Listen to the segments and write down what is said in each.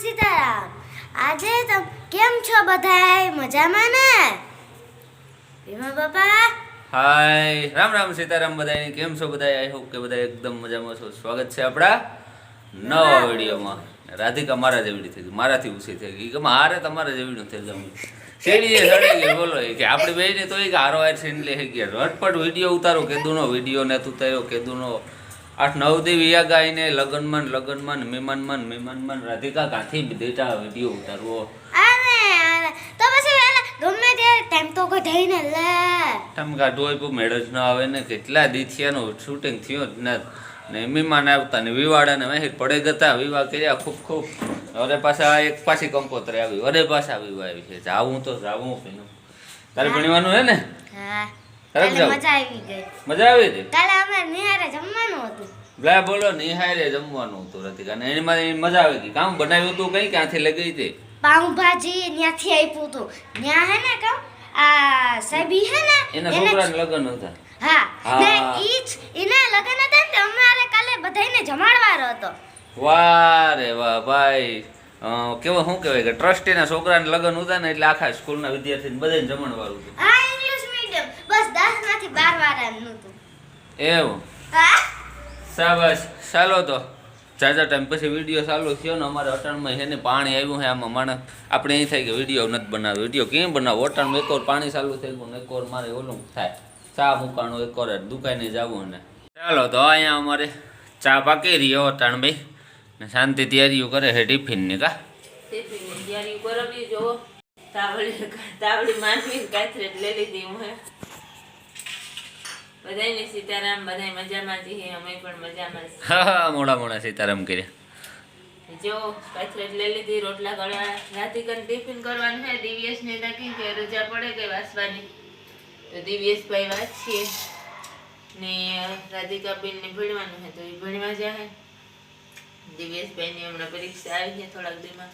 સીતારામ આજે તમ કેમ છો બધા મજામાં ને? ભીમા બાપા? હાય રામ રામ સીતારામ બધાને કેમ છો બધા આઈ હોપ કે બધા એકદમ મજામાં છો. સ્વાગત છે આપણા નવા વિડીયોમાં. રાધિકા મારા જેવડી થઈ ગઈ મારાથી ઊંચી થઈ ગઈ. કે મારે તમારા જેવડી થઈ જવું શેરીએ સડી ગઈ બોલો. કે આપણે બે ને તો એ હારો આર સીન લે ગયા રટપટ વીડિયો ઉતારો કેદુનો વીડિયો ને ઉતાર્યો કેદુનો આઠ નવ દી વિયા ગાઈને લગન ને લગન મન મહેમાનમાં મન મહેમાનમાં મન રાધિકા કાંથી દેટા વિડિયો ઉતારવો. અરે તો પછી વેલા ગમે તે ટાઈમ તો કઢાઈને લે. ટાઈમ કાઢવો હોય પણ મેળ જ ન આવે ને કેટલા દી થયાનું શૂટિંગ થયું જ ન. ને મહેમાન આવતા ને વિવાડા ને વહેર પડે ગતા વિવાહ કર્યા ખૂબ ખૂબ. અરે પાછા એક પાછી કંકોત્રી આવી અરે પાછા વિવાહ આવી છે. જાવું તો જાવું તારે ભણવાનું હે ને? હા. જાવ મજા આવી ગઈ. મજા આવી હતી? કાલે અમે નિહારે જમવાનું હતું. લા બોલો નિહારે જમવાનું હતું રતિકા ને એમાં એ મજા આવી ગઈ કામ બનાવ્યું હતું કઈ? ક્યાંથી લઈ ગઈ હતી? પાઉંભાજી ત્યાંથી આપ્યું હતું. ત્યાં હે ને કહું? આ સાહેબી હે ને એના છોકરાને લગ્ન હતા. હા. ને ઈ જ એના લગ્ન હતા ને અમારે કાલે બધાયને જમાડવાનો હતો. વાહ રે વાહ ભાઈ. કેવો શું કહેવાય કે ટ્રસ્ટીના છોકરાને લગ્ન હતા ને એટલે આખા સ્કૂલના વિદ્યાર્થીને બધાને જમણવાળું હતું હા ઇંગ્લિશ મીડિયમ બસ દસમાંથી બાર વાળાનું હતું એવું? શાબાશ. ચાલો તો. જાજા ટાઈમ પછી વીડિયો ચાલુ થયો ને અમારે અટાણમાં છે ને પાણી આવ્યું છે આમાં. માણસ આપણે એ થાય કે વીડિયો નથી બનાવ્યો. વીડિયો કેમ બનાવો? અટાણમાં એક પાણી ચાલુ થઈ ગયું ને એક મારે ઓલું થાય. ચા મૂકાણું એક વાર દુકાને જવું ને ચાલો તો અહીંયા અમારે ચા પાકી રહ્યો અટાણભાઈ ને શાંતિ તૈયારીઓ કરે છે ટિફિનની કા? ટિફિનની તૈયારી કરાવી જોવો તાવડી તાવડી માંડવી કાથરેટ લઈ લીધી હું. હે બધાયને સીતારામ બધાય મજામાં છીએ અમે પણ મજામાં છીએ. હા મોડા મોડા સીતારામ કર્યા. જો કાથરેટ લઈ લીધી રોટલા કરવા રાધિકાને ટિફિન કરવાનું છે દિવ્યેશ ને નાખી કે રજા પડે કે વાસવાની. તો દિવ્યેશભાઈ વાંચીએ ને રાધિકા બેન ને ભણવાનું છે તો એ ભણવા જાય. દિવ્યેશભાઈ ની હમણાં પરીક્ષા આવી છે થોડાક દીમાં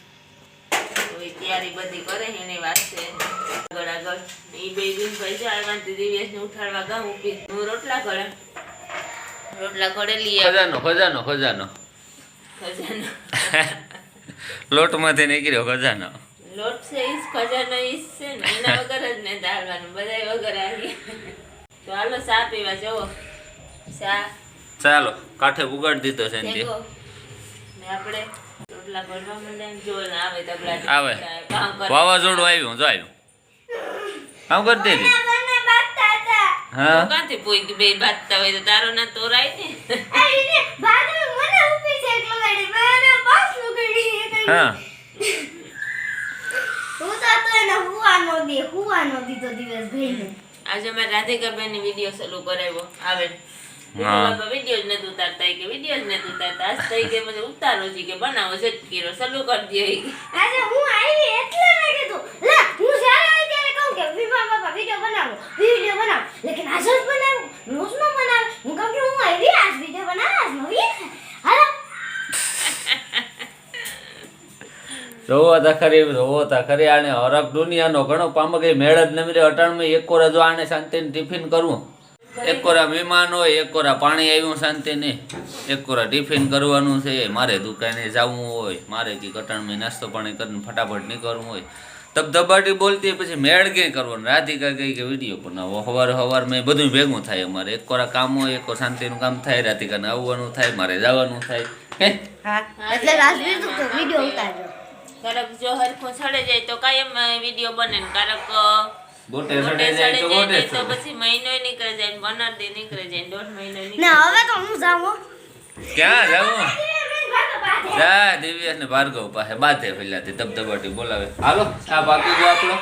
તો એ તૈયારી બધી કરે એની વાત છે. આગળ આગળ. એ બે દિન ભાઈ આવ્યા વાંચી દિવ્યેશ ને ઉઠાડવા ગાઉં હું રોટલા ઘડે રોટલા ઘડેલી ખજાનો ખજાનો ખજાનો. ખજાનો. લોટમાંથી નીકળ્યો ખજાનો. લોટ છે ઈસ ખજાનો ઈસ છે ને એના વગર જ ને દાળવાનું બધાય વગર આવી. તો હાલો ચા પીવા જવો ચા. ચાલો કાઠે ઉગાડી દીધો છે ને આપણે આવે તબલા આવે. કામ કરે વાવાઝોડું આવ્યું જો આવ્યું. કામ કરતી હતી. હા? કાંથી પોઈ બે બાંધતા હોય તો તારો ના તોરાય ને? આ એને બાજુ મને ઊભી છે એક લગાડી મને પાસ લગાડી હા. હું તો તો એને હુવાનો દે હુવાનો દીધો દિવસ ભાઈને. આજે મેં રાધિકાબેનની વીડિયો ચાલુ કરાવ્યો. આવે. વીડિયો જ નથી ઉતારતા કે વીડિયો જ નથી ઉતારતા. આજ તો કે મને ઉતારો છે કે બનાવો ઝટકીરો ચાલુ કરી દો આજે હું આવી એટલે મેં કીધું લે હું જ્યારે આવી ત્યારે કહું કે વિમા બાપા વિડિયો બનાવો વિડિયો બનાવો. લેકિન આજ જ બનાવો રોજ નો બનાવે. હું કહું કે હું આવી આજ વિડિયો બનાવ આજ નવી હાલો. જોવો તા ખરી જોવો તા ખરી. આને હરક દુનિયાનો ઘણો પામ ગઈ મેળ જ નમી રહ્યો. અટાણમાં એક કોરા જો આને શાંતિને ટિફિન કરવું એક કોરા વિમાન હોય એક કોરા પાણી આવ્યું શાંતિને એક કોરા ટિફિન કરવાનું છે મારે દુકાને જવું હોય મારે કે કટાણમાં નાસ્તો પાણી કરીને ફટાફટ નીકળવું હોય. ધબધબાટી બોલતી પછી મેળ ક્યાંય કરવાનું? રાધિકા કઈ કે વીડિયો બનાવો. હવાર સવાર મેં બધું ભેગું થાય અમારે. એક કોરા કામ હોય એક કોરા શાંતિનું કામ થાય રાધિકાને આવવાનું થાય મારે જવાનું થાય. હે? એટલે રાજવીર તો વિડિયો ઉતારજો. જો હરખું સડે જાય તો કાયમ વીડિયો બને ને ક્યારેક અ, ગોટે સડે જાય તો ગોટે તો પછી મહિનો નીકળે જાય ને પંદર નીકળે જાય દોઢ મહિનો ને નીકળે હવે તો હું જાઉં ક્યાં જવું જા દિવ્યેશ ને ભાર્ગવ પાસે બાધે ફેલાતી ધબધબાટી બોલાવે. હાલો આ બાકી ગયો આપણો.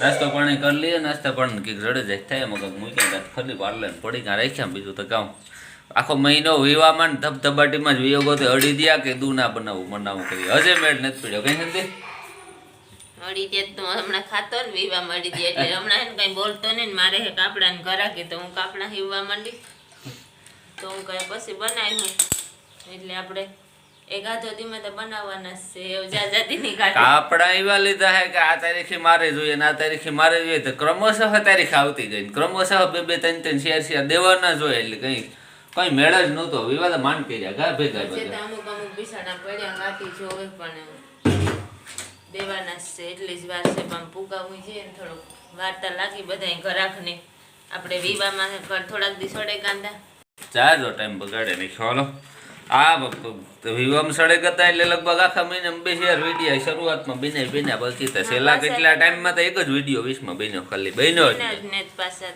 નાસ્તો પાણી કરી લઈએ નાસ્તા પાણી કંઈક રડે જાય થાય મગજ મૂકી ખરી ફરી પાડલે પડી કાં રાખ્યા બીજું તો કામ. આખો મહિનો વિવામાં ધબધબાટીમાં જ વિયોગો તો અડી દયા કે દૂ ના બનાવું બનાવું કરી. હજે મેળ નથી પડ્યો કઈ નથી? મળી જાય તો હમણાં ખાતો ને વીવા મળી જાય એટલે હમણાં એને કઈ બોલતો નહીં ને મારે હે કાપડા ને ઘરાકી તો હું કાપડા હીવવા માંડી. તો હું કઈ પછી બનાવ્યું એટલે આપણે એકાદો ધીમે તો બનાવવાના છે જાજાતીની કાઢી. કાપડા એવા લીધા હે કે આ તારીખે મારે જોઈએ ને આ તારીખે મારે જોઈએ તો ક્રમશઃ તારીખ આવતી ગઈ ક્રમશઃ બે બે ત્રણ ત્રણ શેર શેર દેવાના જોઈએ એટલે કઈ કઈ મેળ જ નહોતો. વિવાદ માંડ કર્યા ઘા ભેગા અમુક અમુક બિસાડા પડ્યા કાઢી જોવે પણ દેવાના છે એટલી જ વાર છે પણ પુગાવું છે ને થોડુંક વાર્તા લાગી બધાય ઘરાકને. આપણે વિવામાં ઘર થોડાક દી સડે કાંદા ચાલો ટાઈમ બગાડે નહીં ખ્યાલો આ વિવામ સડે ગતા એટલે લગભગ આખા મહિને બે શેર વીડિયો શરૂઆતમાં બને બન્યા પછી તો છેલ્લા કેટલા ટાઈમમાં તો એક જ વીડિયો વીસમાં બન્યો ખાલી બન્યો જ ને પાછા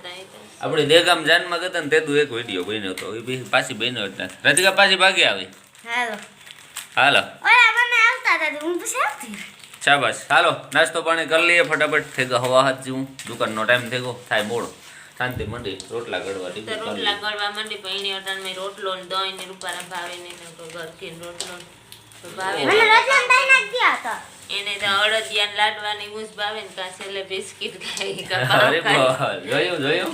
આપણે દેગામ જાનમાં ગતા ને તેતું એક વીડિયો બન્યો તો એ બી પાછી બન્યો જ નથી. રાધિકા પાછી ભાગી આવી. હાલો. હાલો. ઓલા મને આવતા હતા હું પછી આવતી રહી. શાબાશ. હાલો નાસ્તો પાણી કરી લઈએ ફટાફટ થઈ ગયો હવા હાથ જેવું દુકાનનો ટાઈમ થઈ ગયો. થાય મોડો. શાંતિ મંડી રોટલા ગળવા રોટલા ગળવા મંડી પણ એની અટાણમાં રોટલો ને દહીં ને રૂપારા ભાવે ને એને કોઈ રોટલો એને તો અડદિયા ને. લાડવાની ઊંચ ભાવે ને કાં છેલ્લે બિસ્કિટ ખાઈ કાં જોયું જોયું.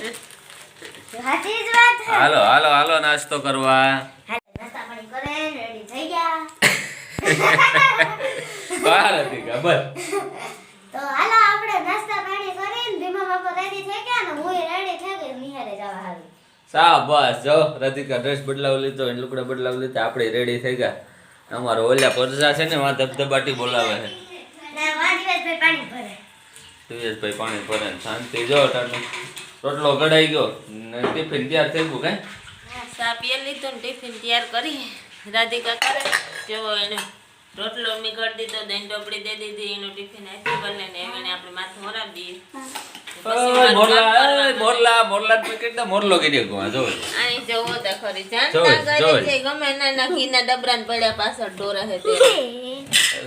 હાલો હાલો હાલો નાસ્તો કરવા. નાસ્તા પાણી કરે રેડી થઈ ગયા. બહાર હતી ખબર તો હાલો આપણે નાસ્તા પાણી કરીને ધીમા બાપા રેડી થઈ ગયા ને હું રેડી થઈ ગઈ નિહારે જવા હારું. સા બસ જો રાધિકા ડ્રેસ બદલાવ લીધો એને લુગડા બદલાવ લીધા આપણે રેડી થઈ ગયા. અમારો ઓલા પરજા છે ને વાં ધબધબાટી બોલાવે છે. ને દિવસભાઈ પાણી ભરે. દિવેશભાઈ પાણી ભરે શાંતિ જો તારનું રોટલો કઢાઈ ગયો ને ટિફિન તૈયાર થઈ ગયું કાંઈ? પીએ લીધો ને ટિફિન તૈયાર કરી. રાધિકા કરે જો એને રોટલો મી કરી દીધો દહીં ટોપડી દે દીધી એનું ટિફિન આપી બને ને એને આપણે માથું મોરાવી દઈએ મોરલા મોરલા મોરલા પેકેટ ના મોરલો કરી ગયો જો આની જોવો તો ખરી. જોઈ, જાણતા છે ગમે નાના ઘીના ડબરા ને પડ્યા પાછળ ઢોરા હે તે.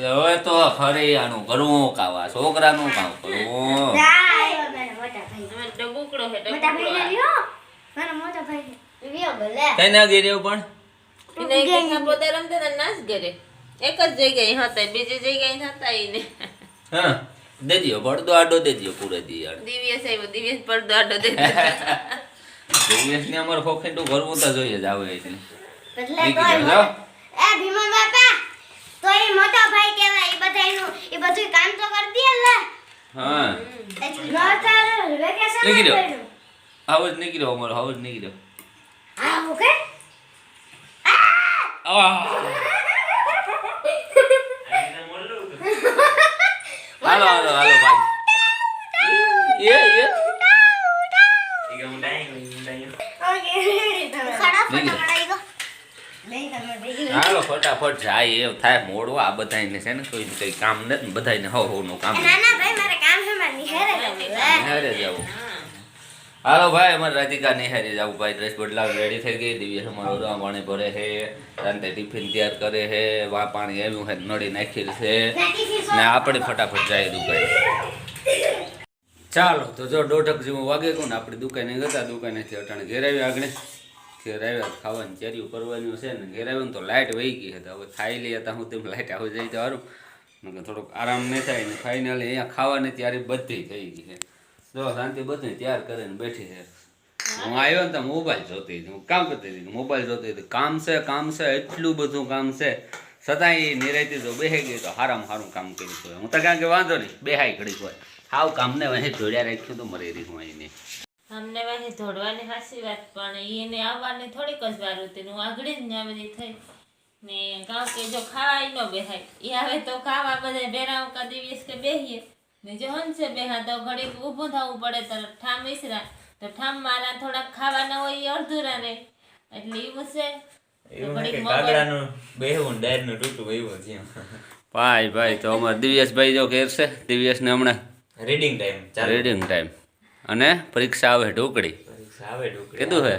હવે તો ફરી આનું કરવું કાવા છોકરાનું કામ કરવું. ડબુકડો હે ડબુકડો ભાઈ વિયો કઈ ના ગીર્યો પણ? એને પોતે રમતા નાસ ગેરે ઘરે. એક જ જગ્યાએ હતા બીજી જગ્યાએ હતા ને હા દેજો દિયો પડદો આડો દેજો દિયો પૂરે દી યાર દિવ્યસ આવ્યો દિવ્યસ પડદો આડો દેજો દિવ્યસ ને અમાર ફોખેટું ઘર તો જોઈએ જ આવે એટલે એ ભીમન બાપા તો એ મોટો ભાઈ કહેવાય એ બધાયનું એ બધું કામ તો કરી દે લે. હા. વેકેશન જ નીકળ્યો અમારો આવો જ નીકળ્યો હા ઓકે! હાલો હાલો હાલો ભાઈ. એ એ. હાલો ફટાફટ જાય એવું થાય મોડું આ બધાને છે ને કોઈ કઈ કામ નથી બધાને હો હો નું કામ નાના ભાઈ મારે કામ છે મારે નિહારે જવું છે. જવું. હાલો ભાઈ, અમારે રાધિકા નિહારી જાવ ભાઈ ડ્રેસ બદલાવ રેડી થઈ ગઈ. દિવ્ય અમારો પાણી ભરે છે. રાંતે ટિફિન તૈયાર કરે છે. વા પાણી આવ્યું છે, નળી નાખેલ છે. ને આપણે ફટાફટ જાય દુકાન. ચાલો, તો જો દોઢક જેવું વાગે ગયું ને આપણે દુકાને ગતા દુકાનેથી અટાણે ઘેર આવ્યા આગળ ઘેર આવ્યા ખાવાની ચેરીઓ કરવાનું છે ને ઘેર આવ્યું તો લાઇટ વહી ગઈ હતી હવે ખાઈ લઈએ તો હું તેમ લાઇટ આવી જાય તો સારું થોડોક આરામ નહીં થાય ને ફાઇનલી અહીંયા ખાવાની ત્યારે બધી થઈ ગઈ છે. જો શાંતિ બધી તૈયાર કરીને બેઠી છે. હું આવ્યો ને તો મોબાઈલ જોતી હતી. હું કામ કરતી હતી મોબાઈલ જોતી હતી. કામ છે કામ છે એટલું બધું કામ છે. છતાંય એ નિરાયતી જો બેહી ગઈ તો હારામાં સારું કામ કર્યું છે હું તો કારણ કે વાંધો નહીં બેહાઈ ઘડીક હોય. હાવ કામને વહી જોડ્યા રાખ્યું તો મરી રહી હું અહીંની. અમને વાહી ધોડવાની સાચી વાત પણ એને આવવાની થોડીક જ વાર હતી હું આગળી જ ને બધી થઈ. ને કારણ કે જો ખાવા ઈ ન બેહાય. એ આવે તો ખાવા બધા ભેરા કા દિવસ કે બેહીએ. ને જો હંસે બેહા તો ઘડીક ઊભું થવું પડે તો ઠામ વિસરા તો ઠામ મારા થોડાક ખાવાના હોય એ અડધુરા રહે. એટલે એવું છે ભાઈ ભાઈ તો અમારે દિવ્યેશભાઈ જો ઘેર છે. હમણાં રીડિંગ ટાઈમ ચાલુ. રીડિંગ ટાઈમ અને પરીક્ષા આવે ઢોકળી. પરીક્ષા આવે ઢોકળી. કીધું હે?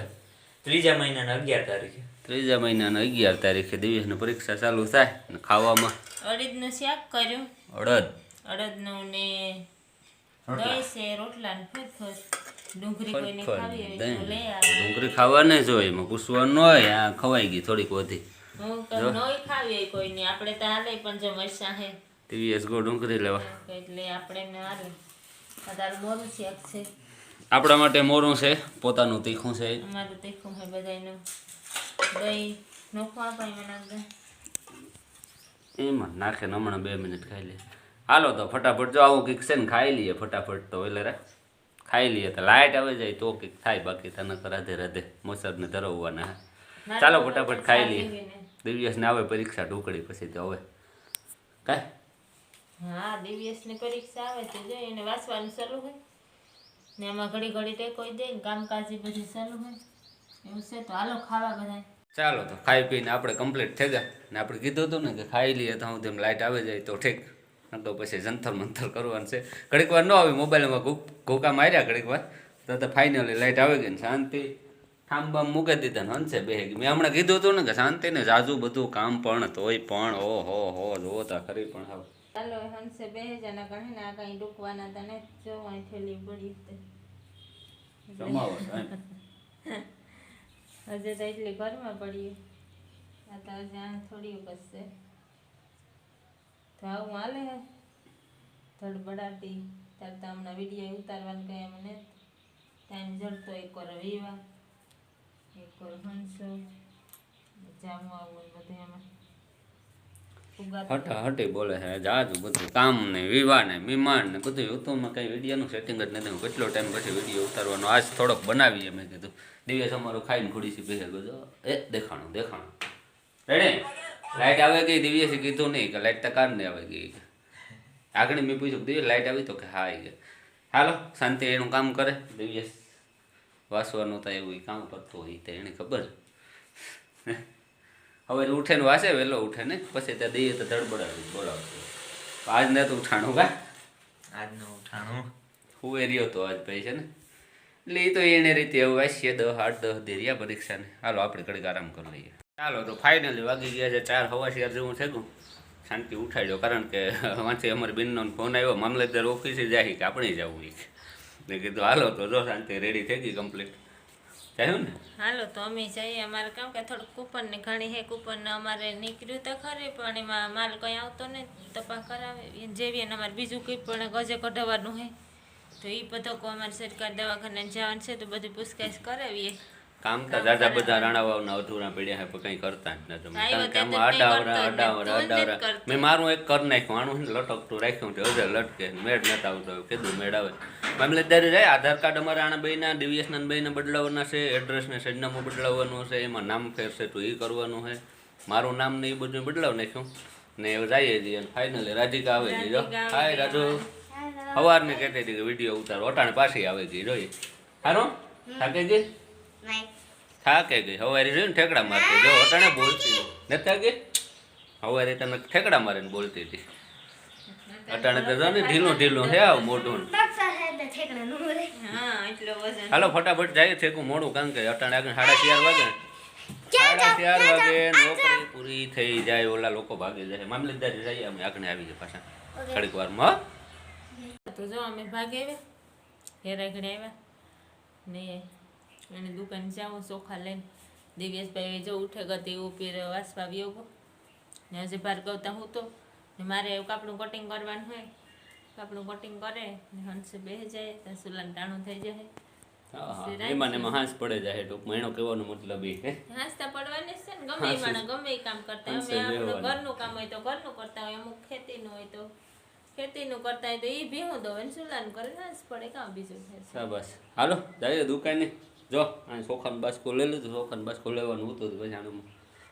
ત્રીજા મહિનાના અગિયાર તારીખે. ત્રીજા મહિનાના અગિયાર તારીખે દિવ્યેશની પરીક્ષા ચાલુ થાય ને ખાવામાં. અડીદનું શાક કર્યું. અડદ. અડદનું ને રોટલા. દહીં છે રોટલા ને ફૂફસ ડુંગળી કોઈને ખાવી હોય તો લઈ આવે. ડુંગળી ખાવાને જ હોય એમાં પૂછવાનું ન હોય આ ખવાઈ ગઈ થોડીક વધી. હું તો નોય ખાવી હોય કોઈને. આપણે તો હાલે પણ જો મરસા હે. દિવ્યેશ ગો ડુંગળી લેવા. એટલે આપણે ને હાલે. તારું મોરું છે આપણા માટે મોરું છે પોતાનું તીખું છે. અમારું તીખું છે બધાયનું. દહીં નોખું આપાય મને આગળ એમાં નાખે ને હમણાં બે મિનિટ ખાઈ લે. હાલો તો ફટાફટ જો આવું કંઈક છે ને ખાઈ લઈએ ફટાફટ તો એટલે રે. ખાઈ લઈએ તો લાઇટ આવે જાય તો કંઈક થાય બાકી તને રાધે રાધે મોસરને ધરવવાના હા. ચાલો ફટાફટ ખાઈ લઈએ. દિવ્યસને આવે પરીક્ષા ઢોકળી પછી તો હવે. કાંઈ? હા દિવ્યસની પરીક્ષા આવે તો જો એને વાંચવાનું ચાલુ હોય. ને એમાં ઘડી ઘડી ટેકો દે કામકાજ બધું ચાલુ હોય. એવું છે તો હાલો ખાવા બધા ચાલો તો ખાઈ પીને આપણે કમ્પ્લીટ થઈ ગયા ને આપણે કીધું હતું ને કે ખાઈ લઈએ તો હું તેમ લાઇટ આવે જાય તો ઠીક. તો પછી જંતર મંતર કરવાનું છે. ઘડીક વાર ન આવી મોબાઈલમાં ઘૂક ઘૂકા માર્યા ઘડીક વાર. તો ફાઇનલી લાઇટ આવી ગઈ ને શાંતિ. ઠામ મૂકી દીધા ને હંસે બે મેં હમણાં કીધું હતું ને કે શાંતિ ને જાજુ બધું કામ પણ તોય પણ ઓ હો હો જોતા ખરી પણ હવે. ચાલો હંસે બે જણા કહે ને આ કઈ ડૂકવાના તને જો અહીં થેલી પડી હજે તો એટલી ઘરમાં પડી. આ તો હજી થોડી બસશે તો આવું હાલે ધડબડાટી. તાર તો હમણાં વીડિયો ઉતારવાનું કહે મને ટાઈમ જડતો એક વાર વિવા એક વાર હંસો. જામો આવું બધું એમાં. હટા હટી બોલે છે જાજુ બધું કામ ને વિવાહ ને મહેમાન ને બધું. યુટ્યુબમાં કઈ વિડીયોનું સેટિંગ જ નથી. કેટલો ટાઈમ પછી વીડિયો ઉતારવાનો? આજ થોડોક બનાવીએ મેં કીધું. દિવસ અમારું ખાઈને ખુડીસી બેસે ગયો એ દેખાણું દેખાણું. રેડી લાઇટ આવે ગઈ દિવ્યસે કીધું નહીં કે લાઇટ તો કાર નહીં આવે ગઈ આગળ મેં પૂછ્યું દિવ્ય લાઇટ આવી તો કે હા આવી હાલો શાંતિ એનું કામ કરે. દિવ્યસ વાસવાનું થાય એવું કામ કરતું હોય તો એને ખબર. હવે ઉઠે ને વાસે વહેલો ઉઠે ને પછી ત્યાં દઈએ તો ધડબડાવી બોલાવતો આજ ને તો ઉઠાણું કા? આજનું ઉઠાણું. હું એ રહ્યો તો આજ ભાઈ છે ને. એટલે એ તો એને રીતે એવું વાંચીએ દહ આઠ દસ દેરિયા પરીક્ષાને. હાલો આપણે કડીક આરામ કરી લઈએ. ચાલો તો ફાઇનલી વાગી ગયા છે, ચાર હવા ચાર જેવું થઈ ગયું. શાંતિ ઉઠાડ્યો કારણ કે વાંચી અમારી બેનનો ફોન આવ્યો, મામલતદાર ઓફિસે જાય કે આપણે જવું એ ને કીધું, હાલો, તો જો શાંતિ રેડી થઈ ગઈ કમ્પ્લીટ થયું હાલો, તો અમે જઈએ. અમારે કામ કે થોડુંક કૂપન ને ઘણી હે કૂપન અમારે નીકળ્યું તો ખરી, પણ એમાં માલ કઈ આવતો ને તપાસ કરાવે. જેવી અને અમારે બીજું કંઈ પણ ગજે કઢાવવાનું હે તો એ બધો અમારે સરકાર દવાખાને જવાનું છે, તો બધી પૂછતાછ કરાવીએ. કામ તો દાદા બધા રાણાવાવના અધૂરા પડ્યા છે પણ કંઈ કરતા જ નથી. હા, કારણ કે આમાં અડાવરા અડાવરા નથી. નથી અડાવરા મેં મારું એક કર નાખ્યું આનું છે લટકતું રાખ્યું છે હજે લટકે મેળ નતા આવતો કીધું મેળ આવે. મામલતદારી જાય આધાર કાર્ડ અમારા આના બેના દિવ્યેશના બેને બદલાવવાના છે એડ્રેસને સરનામું બદલાવવાનું છે એમાં નામ ફેરશે તો એ કરવાનું છે. મારું નામ ને એ બધું બદલાવ નાખ્યું. ને એવું જઈએ છીએ ફાઇનલી રાધિકા આવે છે જો. હાય રાજુ. સવારને કહેતી હતી કે વીડિયો ઉતારો અટાણે પાછી આવે છે જોઈએ. સારું થાકે નહીં થાકે ગઈ. હવારી જોઈને ઠેકડા મારતી જો અટાણે બોલતી નથી થાકી? હવારી તને ઠેકડા મારીને બોલતી હતી. અટાણે તો જો ઢીલું ઢીલું હે આવ મોઢું. તક્ષા છે એટલે ઠેકડા નો રે હા એટલો વજન. હાલો ફટાફટ જાય ઠેકું મોડું કારણ કે અટાણે આગળ સાડા ચાર વાગે. સાડા ચાર વાગે નોકરી પૂરી થઈ જાય ઓલા લોકો ભાગી જાય મામલતદારી જઈએ અમે આગળ આવી જાય પાછા. થોડીક વારમાં? તો જો અમે ભાગે આવ્યા. ઘેર આવ્યા. ને એને દુકાન જાઉં ચોખા લઈને દિવ્યેશભાઈ જો ઉઠે ગતિ ઉપીર વાસવા આવ્યો ને હજી ભાર્ગવતા હું તો. ને મારે કાપડું કટિંગ કરવાનું હોય. કાપડું કટિંગ કરે ને હંસે બેસી જાય ત્યાં સુલાન ટાણું થઈ જાય. એમાં એમાં હાંસ પડે જાય ટૂંકમાં. એનો કહેવાનો મતલબ એ હાંસતા પડવાની છે ને ગમે એ માણસ ગમે એ કામ કરતા હોય. આપણું ઘરનું કામ હોય તો ઘરનું કરતા હોય અમુક ખેતીનું હોય તો. ખેતીનું કરતા હોય તો એ ભીહું દો ને સુલાન કરે હાંસ પડે કામ બીજું થાય શાબાશ. હાલો દુકાને. જો આ ચોખાનું બાસ્કો લઈ લીધું ચોખાનું બાસ્કો લેવાનું હતું પછી આનું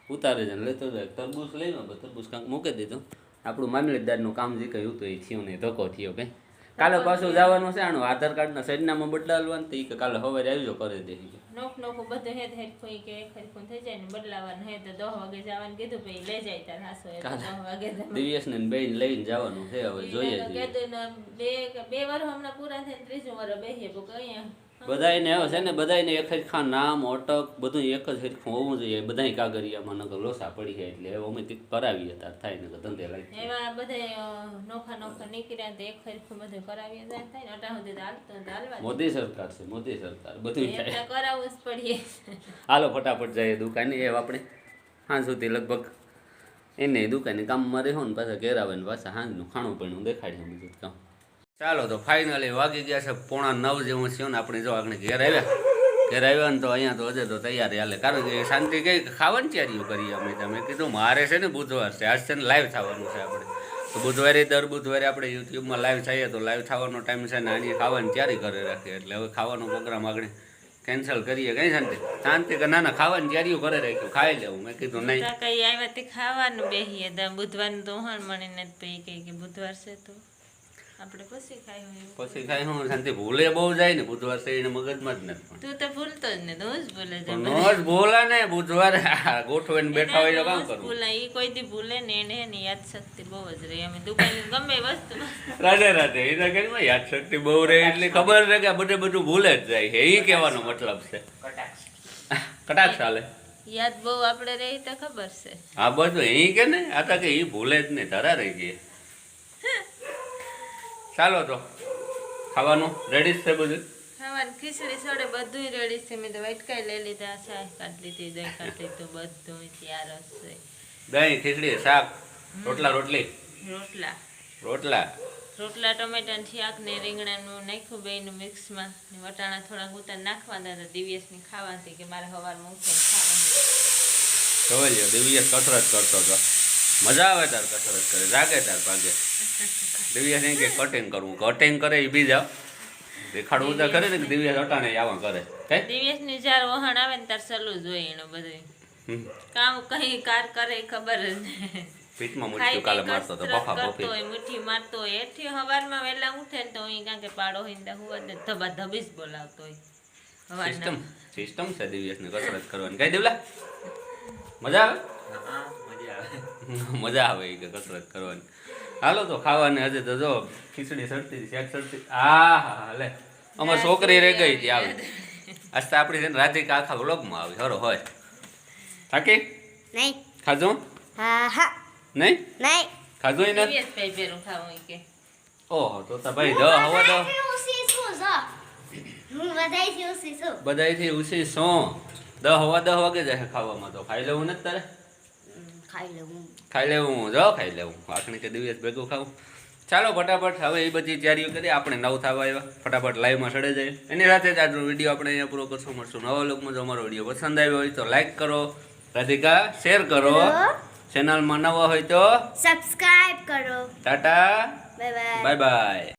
ઉતારે છે લેતો જાય તરબૂચ લઈ લો તરબૂચ કાંક મૂકી દીધું આપણું મામલતદારનું કામ જે કહ્યું હતું એ થયું નહીં ધક્કો થયો કંઈ કાલે પાછું જવાનું છે આનું આધાર કાર્ડના સરનામું બદલાવવાનું તો એ કે કાલે સવારે આવી જાઓ કરી દે નોખ નોખું બધું હેત હેત કોઈ કે હરખું થઈ જાય ને બદલાવાનું હે તો દસ વાગે જવાનું કીધું પછી લઈ જાય તાર હાસો એ કાલે. દસ વાગે જવાનું. ને બેન લઈને જવાનું છે હવે જોઈએ કે ને બે બે વાર હમણાં પૂરા થઈને ત્રીજું વાર બેસીએ તો અહીંયા બધાયને હવે છે ને બધાયને એક હરખા નામ અટક બધું એક જ હરખું હોવું જોઈએ. બધા કાગરિયામાં નકર લોસા પડી જાય એટલે અમે કંઈક કરાવીએ તાર થાય ને ધંધે લાગી એવા બધા નોખા નોખા નીકળ્યા તો એક હરખું બધું કરાવીએ થાય ને. અટા સુધી હાલતો હાલવા મોદી સરકાર છે મોદી સરકાર બધું થાય. કરાવવું જ પડીએ. હાલો ફટાફટ જઈએ દુકાને. એ આપણે હા સુધી લગભગ એને દુકાને કામમાં રહો ને પાછા ઘેર આવે ને પાછા સાંજનું ખાણું પીણું દેખાડીએ બીજું કામ. ચાલો તો ફાઇનલી વાગી ગયા છે પોણા નવ જેવું છે ને આપણે જો આપણે ઘેર આવ્યા. ઘેર આવ્યા ને તો અહીંયા તો હજે તો તૈયારી હાલે. કારણ કે શાંતિ કઈ ખાવાની તૈયારીઓ કરીએ અમે તમે કીધું મારે છે ને બુધવાર છે. આજ છે ને લાઈવ થવાનું છે આપણે. તો બુધવારે દર બુધવારે આપણે યુટ્યુબમાં લાઈવ થઈએ તો લાઈવ થવાનો ટાઈમ છે ને આની ખાવાની તૈયારી કરી રાખીએ. એટલે હવે ખાવાનો પ્રોગ્રામ આગળ કેન્સલ કરીએ. કઈ શાંતિ? શાંતિ કે ના ના, ખાવાની તૈયારીઓ કરે રાખ્યું. ખાઈ લેવું. મેં કીધું નહીં. કઈ આવ્યા ખાવાનું બેહીએ. બુધવારનું તો હણ મળીને જ કઈ કે બુધવાર છે તો. આપણે પછી ખાઈ હું શાંતિ. ભૂલે બહુ જાય ને બુધવાર છે એને મગજમાં જ નથી તું તો ભૂલતો જ ને તો ભૂલે છે. પણ ભૂલે ને બુધવારે ગોઠવીને બેઠા હોય તો કામ કરવું? ભૂલે ઈ કોઈ દી ભૂલે ને એને એની યાદ શક્તિ બહુ જ રહી. અમે દુકાન ગમે વસ્તુ રાધે રાધે એના ઘરમાં યાદ શક્તિ બહુ રહે એટલે ખબર છે કે બધે બધું ભૂલે જ જાય છે. એ કહેવાનો મતલબ છે. કટાક્ષ ચાલે યાદ બહુ આપણે રહી તો ખબર છે. આ બધું એ કે ને આ તો કે એ ભૂલે જ નહીં ધરા રહી ગઈ. ચાલો તો. ખાવાનું રેડી છે બધું? ખાવાનું ખીચડી સોડે બધું રેડી છે. મેં તો વાટકાઈ લઈ લીધા ચાય કાઢી લીધી દહીં કાઢી લીધું બધું તૈયાર છે. દહીં ખીચડી શાક રોટલા રોટલી? રોટલા. રોટલા. રોટલા ટમેટા શાક ને રીંગણાનું નાખ્યું બેયનું મિક્સમાં. ને વટાણા થોડાક ઉતાર નાખવાના હતા. દિવ્યેશની ખાવાથી કે મારે સવારમાં ઉઠીને ખાવાનું જોઈ લ્યો દિવ્યેશ કસરત કરતો હતો. મજા આવે તાર કસરત કરે જાગે તાર ભાગે. દિવ્યેશ એમ કે કટિંગ કરવું. કટિંગ કરે એ બી જાવ દેખાડવું તો કરે ને કે અટાણે આવા કરે. કઈ દિવ્યેશની જ્યારે વહાણ આવે ને ત્યારે સલું જોઈએ એનું બધું કામ કઈ કાર કરે ખબર જ નહીં પીઠમાં ખાઈ કાલે મારતો કસરત બફા બફી. હોય મુઠ્ઠી મારતો હોય. એથી સવારમાં વહેલા ઉઠે ને તો અહીં કાં કે પાડો હોય ને ધબા ધબી જ બોલાવતો હોય. સિસ્ટમ સિસ્ટમ છે દિવ્યેશની કસરત કરવાની. કઈ દેવલા? મજા આવે? મજા આવે. મજા આવે કે કસરત કરવાની. હાલો તો ખાવાની હજે તો જો ખીચડી સડતી શેક સડતી આ હા હા લે. અમાર છોકરી રહી ગઈ હતી આવી. આજ તો આપણી છે ને રાધિકા આખા વ્લોગમાં આવી. હરો હોય. થાકી? નહીં. ખાજો હા હા. નહીં? નહીં. ખાધું ને કે. ઓહો તો તો ભાઈ દ હવા દ છું હું બધાયથી ઓછી છું. બધાયથી ઉસી સો દહ હવા દહ વાગે જાય ખાવામાં તો. ખાઈ લેવું નથી તારે? ખાઈ લેવું ખાઈ લેવું જો ખાઈ લેવું. આખણી કે દિવસ ભેગું ખાવું. ચાલો ફટાફટ હવે એ બધી તૈયારીઓ કરી આપણે નવ થવા આવ્યા. ફટાફટ લાઈવમાં સડે જાય. એની સાથે જ આજનો વીડિયો આપણે અહીંયા પૂરો કરશું. મળશું નવા લોકમાં જો અમારો વીડિયો પસંદ આવ્યો હોય તો લાઈક કરો. રાધિકા શેર કરો. ચેનલમાં નવા હોય તો સબસ્ક્રાઇબ કરો. Tata. Bye bye bye bye